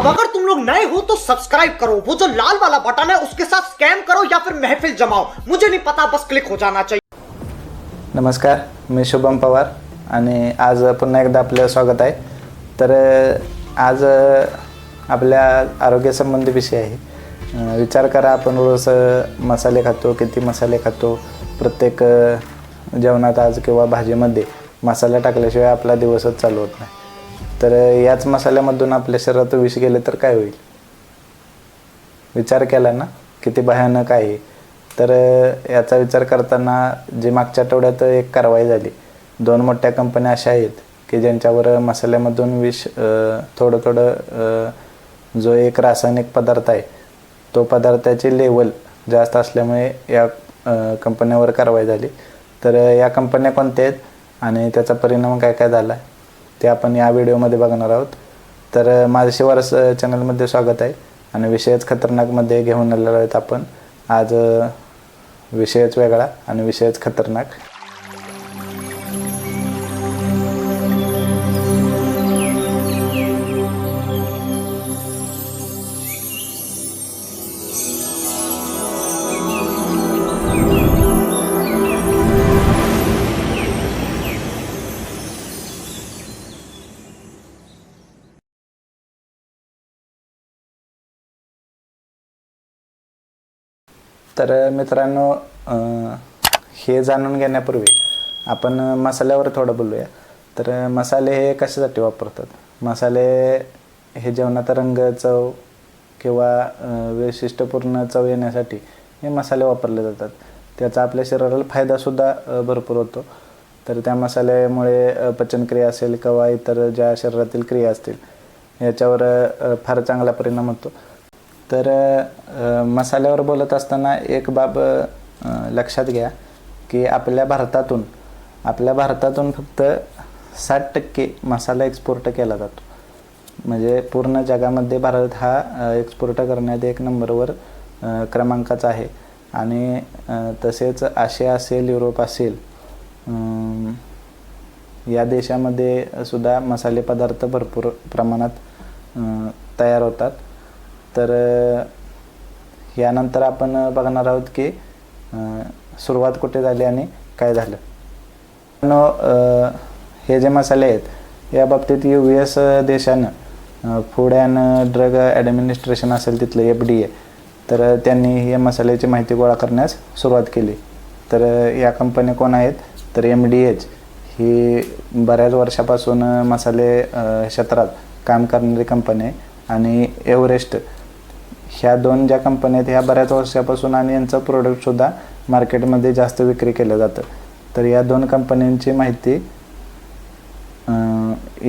अब अगर तुम लोग नए हो तो सब्सक्राइब करो। वो जो लाल वाला बटन है उसके साथ स्कैम करो या फिर महफिल जमाओ। मुझे नहीं पता बस क्लिक हो जाना चाहिए। नमस्कार मी शुभम पवार आणि आज पुन्हा एकदा आपलं स्वागत आहे. तर आज आपल्या आरोग्यासंबंधी विषय आहे. विचार करा आपण रोज मसाले खातो किती मसाले खातो प्रत्येक जेवणात आज किंवा भाजीमध्ये मसाला टाकल्याशिवाय आपला दिवसच चालू होत नाही. तर याच मसाल्यामधून आपल्या शरीरात विष गेले तर काय होईल? विचार केला ना किती भयानक आहे. तर याचा विचार करताना जी मागच्या आठवड्यात एक कारवाई झाली. दोन मोठ्या कंपन्या अशा आहेत की ज्यांच्यावर मसाल्यामधून विष थोडं थोडं जो एक रासायनिक पदार्थ आहे तो पदार्थाची लेवल जास्त असल्यामुळे या कंपन्यावर कारवाई झाली. तर या कंपन्या कोणत्या आहेत आणि त्याचा परिणाम काय काय झाला? ते आपण या व्हिडिओमध्ये बघणार आहोत. तर माझं शिवारस चॅनलमध्ये स्वागत आहे. आणि विषयच खतरनाकमध्ये घेऊन आलेलो आहेत आपण. आज विषयच वेगळा आणि विषयच खतरनाक. तर मित्रांनो हे जाणून घेण्यापूर्वी आपण मसाल्यावर थोडं बोलूया. तर मसाले हे कशासाठी वापरतात? मसाले हे जेवणात रंग चव किंवा वैशिष्ट्यपूर्ण चव येण्यासाठी हे मसाले वापरले जातात. त्याचा आपल्या शरीराला फायदासुद्धा भरपूर होतो. तर त्या मसाल्यामुळे पचनक्रिया असेल किंवा इतर ज्या शरीरातील क्रिया असतील याच्यावर फार चांगला परिणाम होतो. तर मसाल्यावर बोलत असताना एक बाब लक्षात घ्या की आपल्या भारतातून आपल्या भारतातून फक्त साठ टक्के मसाला एक्सपोर्ट केला जातो. म्हणजे पूर्ण जगामध्ये भारत हा एक्सपोर्ट करण्यात एक नंबरवर क्रमांकाचा आहे. आणि तसेच आशिया असेल युरोप असेल या देशामध्ये सुद्धा मसाले पदार्थ भरपूर प्रमाणात तयार होतात. तर यानंतर आपण बघणार आहोत की सुरुवात कुठे झाली आणि काय झालं. हे जे मसाले आहेत या बाबतीत यू एस देशानं फूड अँड ड्रग ॲडमिनिस्ट्रेशन असेल तिथलं एफ डी ए तर त्यांनी हे मसाल्याची माहिती गोळा करण्यास सुरुवात केली. तर या कंपन्या कोण आहेत? तर एम डी एच ही बऱ्याच वर्षापासून मसाले क्षेत्रात काम करणारी कंपनी आहे. आणि एव्हरेस्ट ह्या दोन ज्या कंपन्या आहेत ह्या बऱ्याच वर्षापासून आणि यांचं प्रोडक्टसुद्धा मार्केटमध्ये जास्त विक्री केलं जातं. तर या दोन कंपन्यांची माहिती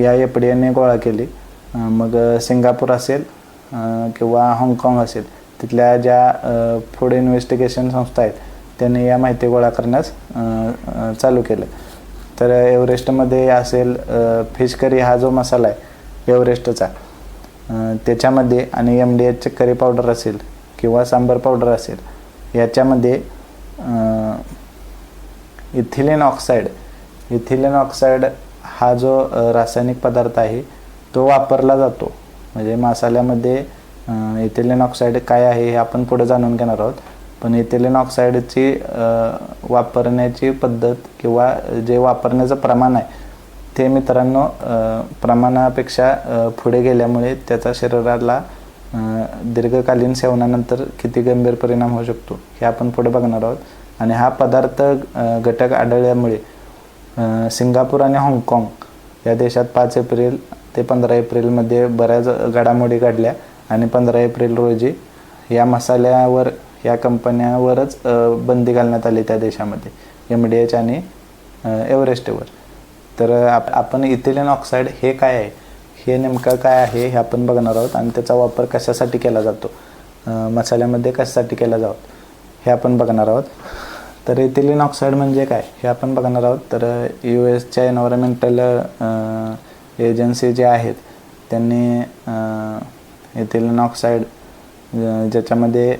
या एफ डी गोळा केली. मग सिंगापूर असेल किंवा हाँगकाँग असेल तिथल्या ज्या फूड इन्व्हेस्टिगेशन संस्था आहेत त्यांनी या माहिती गोळा करण्यास चालू केलं. तर एव्हरेस्टमध्ये असेल फिश करी हा जो मसाला आहे एव्हरेस्टचा त्याच्यामध्ये आणि एम डी एचचे करी पावडर असेल किंवा सांबर पावडर असेल याच्यामध्ये इथिलिन ऑक्साईड इथिलिन ऑक्साईड हा जो रासायनिक पदार्थ आहे तो वापरला जातो. म्हणजे मसाल्यामध्ये इथिलिन ऑक्साईड काय आहे हे आपण पुढे जाणून घेणार आहोत. पण इथिलिन ऑक्साईडची वापरण्याची पद्धत किंवा जे वापरण्याचं प्रमाण आहे ते मित्रांनो प्रमाणापेक्षा पुढे गेल्यामुळे त्याचा शरीराला दीर्घकालीन सेवनानंतर किती गंभीर परिणाम होऊ शकतो हे आपण पुढे बघणार आहोत. आणि हा पदार्थ घटक आढळल्यामुळे सिंगापूर आणि हाँगकाँग या देशात पाच एप्रिल ते पंधरा एप्रिलमध्ये बऱ्याच घडामोडी घडल्या. आणि पंधरा एप्रिल रोजी या मसाल्यावर या कंपन्यावरच बंदी घालण्यात आली त्या देशामध्ये एम डी एच आणि एव्हरेस्टवर. तर आप आपण इथिलिन ऑक्साईड हे काय आहे? हे नेमकं काय आहे हे आपण बघणार आहोत आणि त्याचा वापर कशासाठी केला जातो? मसाल्यामध्ये कशासाठी केला जातो? हे आपण बघणार आहोत. तर इथिलिन ऑक्साईड म्हणजे काय? हे आपण बघणार आहोत. तर यू एसच्या एन्व्हायरमेंटल एजन्सी जे आहेत त्यांनी इथिलिन ऑक्साईड ज्याच्यामध्ये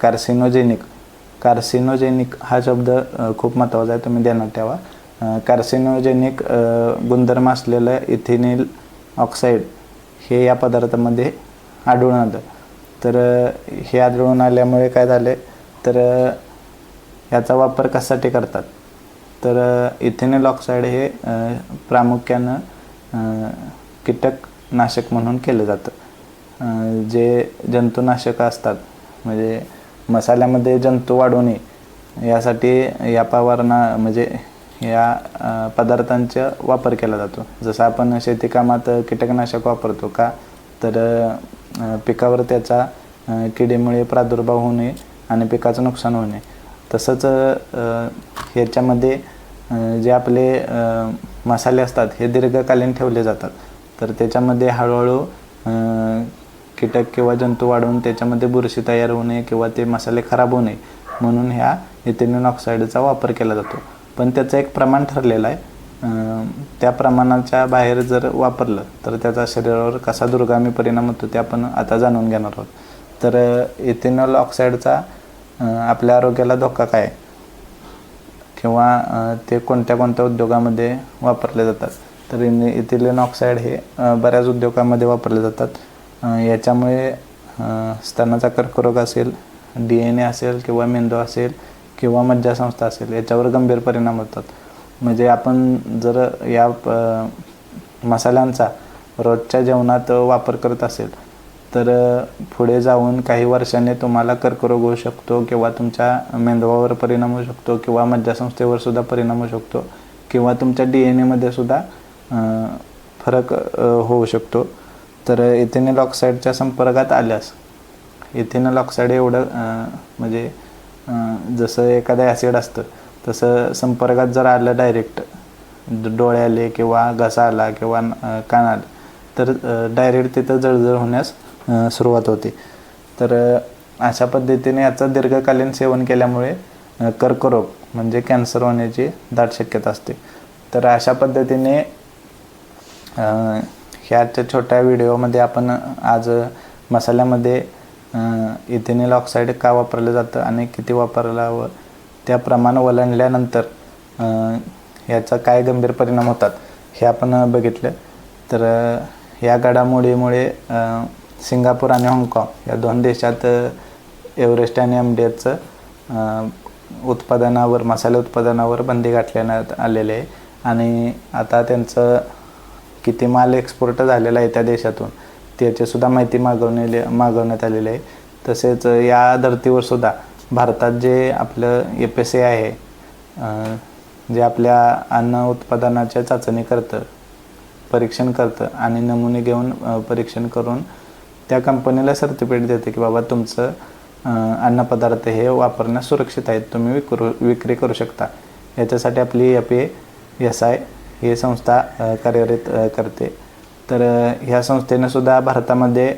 कार्सिनोजेनिक कार्सिनोजेनिक हा शब्द खूप महत्त्वाचा आहे तुम्ही ध्यानात ठेवा. कार्सिनोजेनिक गुणधर्म असलेलं इथिनिल ऑक्साईड हे या पदार्थामध्ये आढळून आलं. तर हे आढळून आल्यामुळे काय झाले तर याचा वापर कशासाठी करतात? तर इथेनॉल ऑक्साईड हे प्रामुख्यानं कीटकनाशक म्हणून केलं जातं. जे जंतुनाशक असतात म्हणजे मसाल्यामध्ये जंतू वाढू नये यासाठी या पवारणा म्हणजे या पदार्थांचा वापर केला जातो. जसं आपण शेतीकामात कीटकनाशक वापरतो का तर पिकावर त्याचा किडीमुळे प्रादुर्भाव होऊ नये आणि पिकाचं नुकसान होऊ नये. तसंच ह्याच्यामध्ये जे आपले मसाले असतात हे दीर्घकालीन ठेवले जातात. तर त्याच्यामध्ये हळूहळू कीटक किंवा जंतू वाढवून त्याच्यामध्ये बुरशी तयार होऊ नये किंवा ते मसाले खराब होऊ नये. म्हणून ह्या इथेनॉल ऑक्साईडचा वापर केला जातो. पण त्याचं एक प्रमाण ठरलेलं आहे. त्या प्रमाणाच्या बाहेर जर वापरलं तर त्याचा शरीरावर कसा दुर्गामी परिणाम होतो ते आपण आता जाणून घेणार आहोत. तर इथेनॉल ऑक्साईडचा आपल्या आरोग्याला धोका काय? आहे? किंवा ते कोणत्या कोणत्या उद्योगामध्ये वापरले जातात? तर इन इथिलिन ऑक्साईड हे बऱ्याच उद्योगामध्ये वापरले जातात. याच्यामुळे स्तनाचा कर्करोग असेल डी एन ए असेल किंवा मेंदू असेल किंवा मज्जासंस्था असेल याच्यावर गंभीर परिणाम होतात. म्हणजे आपण जर या प- मसाल्यांचा रोजच्या जेवणात वापर करत असेल तर पुढे जाऊन काही वर्षांनी तुम्हाला कर्करोग होऊ शकतो किंवा तुमच्या मेंदवावर परिणाम होऊ शकतो किंवा मज्जासंस्थेवर सुद्धा परिणाम होऊ शकतो किंवा तुमच्या डी एन एमध्ये सुद्धा फरक होऊ शकतो. तर इथेनॉल ऑक्साईडच्या संपर्कात आल्यास इथेनॉल ऑक्साईड एवढं म्हणजे जसं एखादं ॲसिड असतं तसं संपर्कात जर आलं डायरेक्ट डोळे आले किंवा घसा आला किंवा कान आलं तर डायरेक्ट तिथं जळजळ होण्यास सुरुवात होते. तर अशा पद्धतीने याचं दीर्घकालीन सेवन केल्यामुळे कर्करोग म्हणजे कॅन्सर होण्याची दाट शक्यता असते. तर अशा पद्धतीने ह्याच्या छोट्या व्हिडिओमध्ये आपण आज मसाल्यामध्ये इथेनिल ऑक्साईड का वापरलं जातं आणि किती वापरलं हवं? त्या प्रमाण ओलांडल्यानंतर याचा काय गंभीर परिणाम होतात हे आपण बघितलं. तर या घडामोडीमुळे सिंगापूर आणि हाँगकाँग या दोन देशात एव्हरेस्ट आणि एम डी उत्पादनावर मसाले उत्पादनावर बंदी घातण्यात आलेले आहे. आणि आता त्यांचं किती माल एक्सपोर्ट झालेला आहे त्या देशातून त्याचीसुद्धा माहिती मागवलेली मागवण्यात आलेली आहे. तसेच या धर्तीवर सुद्धा भारतात जे आपलं एफ एस ए आहे जे आपल्या अन्न उत्पादनाच्या चाचणी करतं परीक्षण करतं आणि नमुने घेऊन परीक्षण करून त्या कंपनीला सर्टिफिकेट देते की बाबा तुमचं अन्नपदार्थ हे वापरण्यास सुरक्षित आहेत तुम्ही विक्रू विक्री करू शकता. याच्यासाठी आपली एफ ए एस आय ही संस्था कार्यरत करते. तर ह्या संस्थेनं सुद्धा भारतामध्ये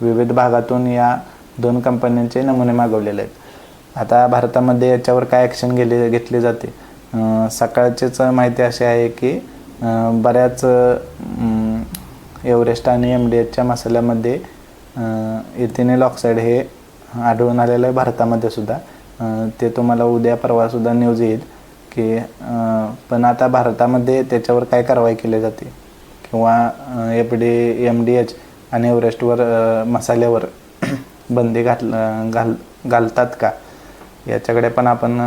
विविध भागातून या दोन कंपन्यांचे नमुने मागवलेले आहेत. आता भारतामध्ये याच्यावर काय ॲक्शन घेले घेतली जाते? सकाळचीच माहिती अशी आहे की बऱ्याच एव्हरेस्ट आणि एम डी एचच्या मसाल्यामध्ये इथेनॉल ऑक्साईड हे आढळून आलेलं आहे भारतामध्ये सुद्धा. ते तुम्हाला उद्या परवासुद्धा न्यूज येईल की पण आता भारतामध्ये त्याच्यावर काय कारवाई केली जाते? किंवा F D M D H आणि एव्हरेस्टवर मसाल्यावर बंदी घातल घाल घालतात का? याच्याकडे पण आपण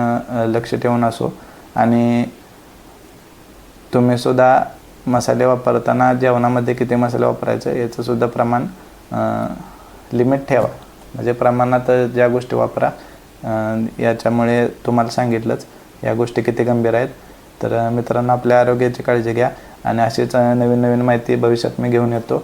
लक्ष ठेवून असो. आणि तुम्हीसुद्धा मसाले वापरताना जेवणामध्ये किती मसाले वापरायचं याचंसुद्धा प्रमाण लिमिट ठेवा. म्हणजे प्रमाणात ज्या गोष्टी वापरा याच्यामुळे तुम्हाला सांगितलंच या गोष्टी किती गंभीर आहेत. तर मित्रांनो आपल्या आरोग्याची काळजी घ्या आणि अशीच नवीन नवीन माहिती भविष्यात मी घेऊन येतो.